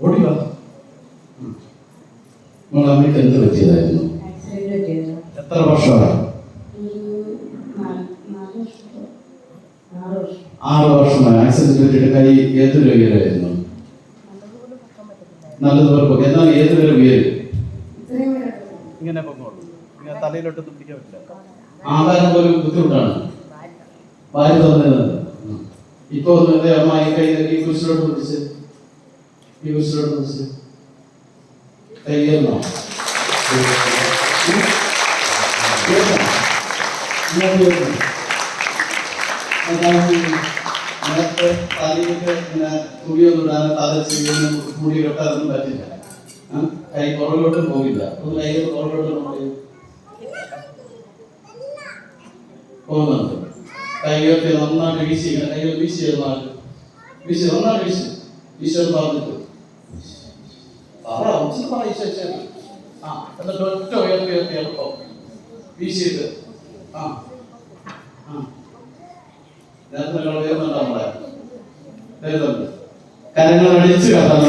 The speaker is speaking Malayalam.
ഓടി വാ. മോളെ അമ്മയ്ക്ക് എന്ത് പറ്റിയതായിരുന്നു? എത്ര വർഷമാണ്? ആറ് വർഷം. ആറ് വർഷമായി ആക്സിഡന്റ് പറ്റിയിട്ട് കൈ ഏത് ഉയരായിരുന്നു നല്ലതുപോലെ പൊക്കി. എന്നാൽ ഏത് വരെ ഉയരും? ഇങ്ങനെ പൊക്കോളൂ ഇങ്ങനെ തലയിലോട്ടൊന്നും പിടിക്കാൻ പറ്റില്ല. ആധാരം പോലും ബുദ്ധിമുട്ടാണ്. വാരി തന്നത് ഇപ്പൊ ദേ അമ്മ ഈ കൈ ഈ കുരിശിലോട്ട് പിടിച്ച്? പിടിച്ച് കൈയ്യെന്നോ നേരത്തെ തലയിലൊക്കെ ഇങ്ങനെ തുണിയൊന്നും ഇടാൻ തല ചെയ്യുന്ന മുടി കെട്ടാനൊന്നും പറ്റില്ല കൈ പുറകിലോട്ടും പോകില്ല ഒന്ന് കൈകൾ പുറകിലോട്ടും പോയി പോകുന്നുണ്ട് കൈ ഉയർത്തി നന്നായിട്ട് വീശി കൈ വീശി എന്നാൽ വീശി നന്നായിട്ട് വീശി എന്ന് പറഞ്ഞിട്ട്. ആ എന്നിട്ട് ഒറ്റ ഉയർത്തി ഉയർത്തി എളുപ്പം വീശിയിട്ട്. ആ ആ. കരങ്ങൾ അടിച്ചു കത്താൻ